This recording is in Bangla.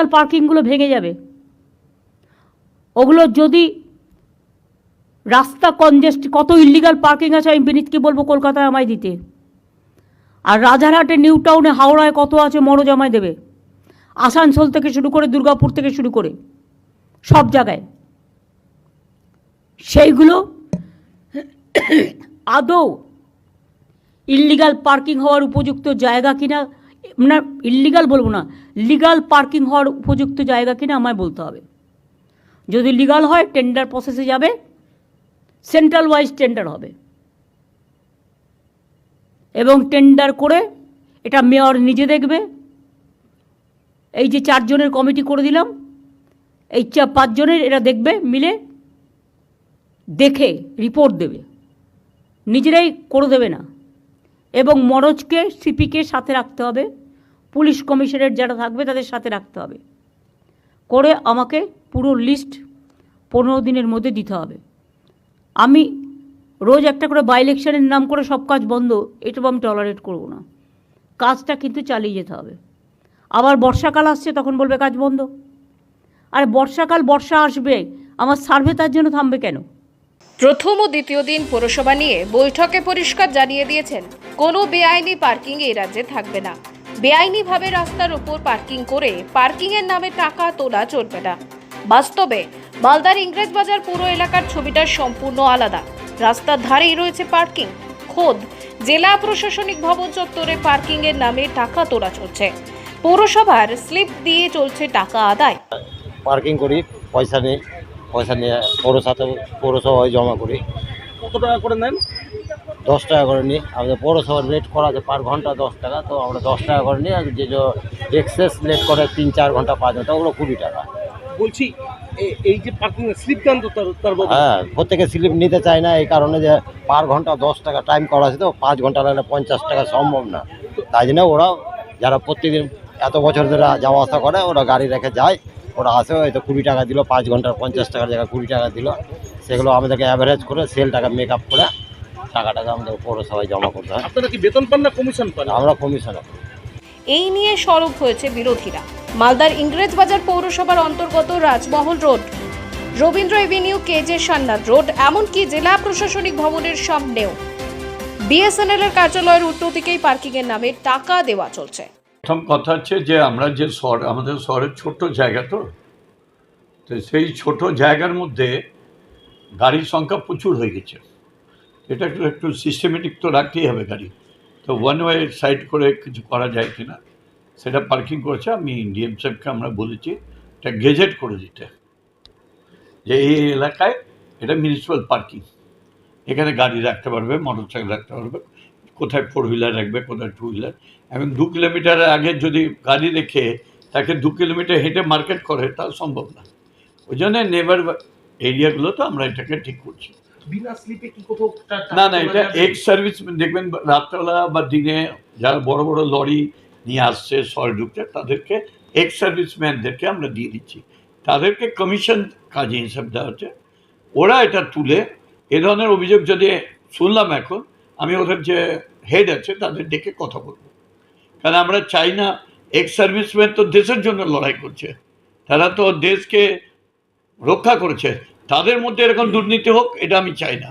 ইল্লিগাল পার্কিংগুলো ভেঙে যাবে। ওগুলো যদি রাস্তা কনজেস্ট, কত ইল্লিগাল পার্কিং আছে আমি বিনীতকে বলব কলকাতায় আমায় দিতে। আর রাজারহাটে নিউ টাউনে হাওড়ায় কত আছে মরজ আমায় দেবে। আসানসোল থেকে শুরু করে দুর্গাপুর থেকে শুরু করে সব জায়গায়। সেইগুলো আদৌ ইল্লিগাল পার্কিং হওয়ার উপযুক্ত জায়গা কিনা না ইল্লিগাল বলব না লিগাল পার্কিং হওয়ার উপযুক্ত জায়গা কিনা আমায় বলতে হবে। যদি লিগাল হয় টেন্ডার প্রসেসে যাবে সেন্ট্রাল ওয়াইজ টেন্ডার হবে। এবং টেন্ডার করে এটা মেয়র নিজে দেখবে। এই যে চারজনের কমিটি করে দিলাম, এই চা পাঁচজনের এরা দেখবে, মিলে দেখে রিপোর্ট দেবে। নিজেরাই করে দেবে না। এবং মরজকে সিপিকে সাথে রাখতে হবে। পুলিশ কমিশনের যারা থাকবে তাদের সাথে রাখতে হবে। করে আমাকে পুরো লিস্ট পনেরো দিনের মধ্যে দিতে হবে। আমি রোজ একটা করে বাই ইলেকশনের নাম করে সব কাজ বন্ধ এটুকু আমি টলারেট করব না। কাজটা কিন্তু চালিয়ে যেতে হবে। আবার বর্ষাকাল আসছে, তখন বলবে কাজ বন্ধ। আর বর্ষাকাল, বর্ষা আসবে, আমার সার্ভে তার জন্য থামবে কেন? প্রথম ও দ্বিতীয় দিন পৌরসভা নিয়ে বৈঠকে পরিষ্কার জানিয়ে দিয়েছেন, কোনো বেআইনি পার্কিং এই রাজ্যে থাকবে না। বেআইনিভাবে রাস্তার উপর পার্কিং করে পার্কিংয়ের নামে টাকা তোলা চলবে না। বাস্তবে, মালদার ইংরেজ বাজার পুরো এলাকার ছবিটা সম্পূর্ণ আলাদা। রাস্তার ধারেই রয়েছে পার্কিং, খোদ জেলা প্রশাসনিক ভবন চত্বরে পার্কিংয়ের নামে টাকা তোলা চলছে। পৌরসভার স্লিপ দিয়ে চলছে টাকা আদায়। পার্কিং করি, পয়সা নিই। পয়সা নিয়ে পৌরসভাতে পৌরসভায় জমা করি। কত টাকা করে নেন? দশ টাকা করে নিই। আমাদের পৌরসভার রেট করা আছে পার ঘণ্টা দশ টাকা তো আমরা দশ টাকা করে নিই। আর যে এক্সেস লেট করে তিন চার ঘণ্টা পাঁচ ঘণ্টা ওগুলো কুড়ি টাকা। বলছি এই যে পার্কিং স্লিপ দেন তো তার হ্যাঁ প্রত্যেকে স্লিপ নিতে চায় না এই কারণে যে পার ঘণ্টা দশ টাকা টাইম করা আছে তো পাঁচ ঘণ্টা লাগলে পঞ্চাশ টাকা সম্ভব না। তাই জন্য ওরা যারা প্রত্যেকদিন এত বছর ধরে যাওয়া আসা করে ওরা গাড়ি রেখে যায়। ওরা আসে হয়তো কুড়ি টাকা দিল পাঁচ ঘণ্টার পঞ্চাশ টাকার জায়গায় কুড়ি টাকা দিল। সেগুলো আমাদেরকে অ্যাভারেজ করে সেল টাকা মেক আপ করে টাকাটাকে আমাদের পৌরসভায় জমা করতে হয়। আপনারা কি বেতন পান না কমিশন পান? আমরা কমিশনে এই নিয়ে সরব হয়েছে বিরোধীরা। মালদার ইংরেজ বাজার পৌরসভার অন্তর্গত Rajmahal road. Rabindra avenue কেজে সান্নাথ road এমনকি জেলা প্রশাসনিক ভবনের সামনেও। বিএসএনএল এর কার্যালয়ের উল্টো দিকেই পার্কিং এর নামে টাকা দেওয়া চলছে। প্রথম কথা হচ্ছে যে আমরা যে শহর, আমাদের শহরের ছোট্ট জায়গা তো। তো সেই ছোট জায়গার মধ্যে গাড়ির সংখ্যা প্রচুর হয়ে গেছে। এটা একটু একটু সিস্টেমেটিক তো রাখতেই হবে গাড়ি। তো ওয়ান ওয়ে সাইড করে কিছু করা যায় কি না সেটা পার্কিং করেছে। আমি ডিএম সাহেবকে আমরা বলেছি, এটা গেজেট করে দিতে। যে এই এলাকায় এটা মিউনিসিপ্যাল পার্কিং এখানে গাড়ি রাখতে পারবে মোটর সাইকেল রাখতে পারবে। কোথায় ফোর হুইলার রাখবে কোথায় টু হুইলার এখন দু কিলোমিটার আগে যদি গাড়ি রেখে তাকে দু কিলোমিটার হেঁটে মার্কেট করে তা সম্ভব না। ওই জন্য নেবার এরিয়াগুলো তো আমরা এটাকে ঠিক করছি। না না এটা? এক্স সার্ভিস দেখবেন রাত্রেবেলা বা দিনে যারা বড় বড় লরি নিয়ে আসছে শহরে ঢুকছে তাদেরকে এক্স সার্ভিসম্যানদেরকে আমরা দিয়ে দিচ্ছি। তাদেরকে কমিশন কাজে হিসাব দেওয়া হচ্ছে। ওরা এটা তুলে এ ধরনের অভিযোগ যদি শুনলাম এখন আমি ওদের যে হেড আছে তাদের ডেকে কথা বলব। কারণ আমরা চাই না এক্স সার্ভিসম্যান তো দেশের জন্য লড়াই করছে। তারা তো দেশকে রক্ষা করেছে। তাদের মধ্যে এরকম দুর্নীতি হোক, এটা আমি চাই না।